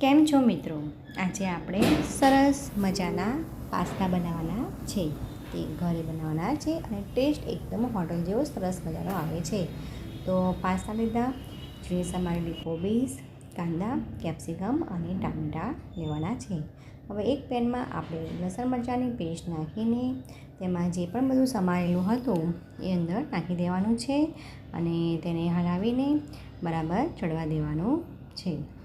કેમ છો મિત્રો? આજે આપણે સરસ મજાના પાસ્તા બનાવવાના છે. તે ઘરે બનાવવાના છે અને ટેસ્ટ એકદમ હોટલ જેવો સરસ મજાનો આવે છે. તો પાસ્તા લીધા. જે સમારેલી કોબીસ કાંદા, કેપ્સિકમ અને ટામેટાં લેવાના છે. હવે એક પેનમાં આપણે લસણ મરચાંની પેસ્ટ નાખીને તેમાં જે પણ બધું સમારેલું હતું એ અંદર નાખી દેવાનું છે અને તેને હલાવીને બરાબર ચડવા દેવાનું છે.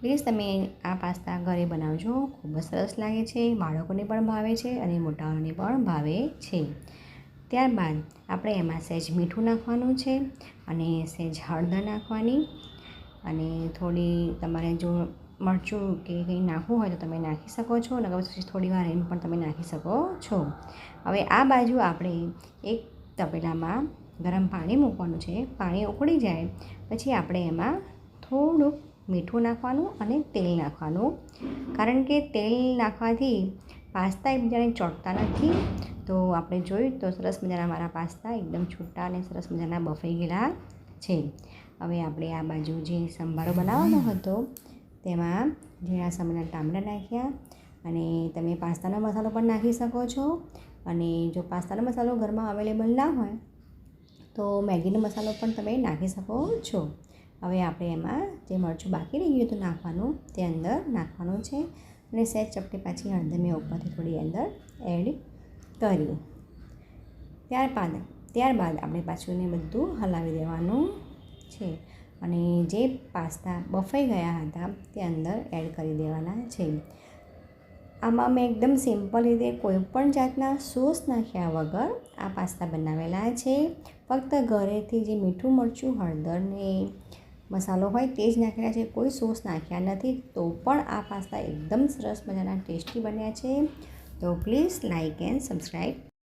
પ્લીઝ તમે આ પાસ્તા ઘરે બનાવજો. ખૂબ જ સરસ લાગે છે, બાળકોને પણ ભાવે છે અને મોટાઓને પણ ભાવે છે. ત્યારબાદ આપણે એમાં સહેજ મીઠું નાખવાનું છે અને સહેજ હળદર નાખવાની અને થોડી તમારે જો મરચું કે કંઈ નાખવું હોય તો તમે નાખી શકો છો, નકર પછી થોડી વાર એમ પણ તમે નાખી શકો છો. હવે આ બાજુ આપણે એક તપેલામાં ગરમ પાણી મૂકવાનું છે, પાણી ઉકળી જાય, પછી આપણે એમાં થોડુંક મીઠું નાખવાનું અને તેલ નાખવાનું. કારણ કે તેલ નાખવાથી પાસ્તા એકબીજાને ચોંટતા નથી. તો આપણે જોયું તો સરસ મજાના મારા પાસ્તા એકદમ છૂટા અને સરસ મજાના બફાઈ ગયેલા છે. હવે આપણે આ બાજુ જે સંભારો બનાવવાનો હતો, તેમાં ઝીણા સમયના ટામેટા નાખ્યા અને તમે પાસ્તાનો મસાલો પણ નાખી શકો છો. અને જો પાસ્તાનો મસાલો ઘરમાં અવેલેબલ ના હોય, તો મેગીનો મસાલો પણ તમે નાખી શકો છો. હવે આપણે એમાં જે મરચું બાકી રહી ગયું હતું નાખવાનું, તે અંદર નાખવાનું છે. અને સહેજ ચપટી પાછી હળદર મેં ઉપરથી થોડી અંદર એડ કરી. ત્યારબાદ ત્યારબાદ આપણે પાછું એને બધું હલાવી દેવાનું છે. અને જે પાસ્તા બફાઈ ગયા હતા, તે અંદર એડ કરી દેવાના છે. આમાં મેં એકદમ સિમ્પલ રીતે કોઈ પણ જાતના સોસ નાખ્યા વગર આ પાસ્તા બનાવેલા છે. ફક્ત ઘરેથી જે મીઠું મરચું હળદર ને મસાલો હોય તે જ નાખેલા છે. કોઈ સોસ નાખ્યા નથી તો પણ આ પાસ્તા એકદમ સરસ મજાના ટેસ્ટી બન્યા છે. તો પ્લીઝ લાઇક એન્ડ સબસ્ક્રાઈબ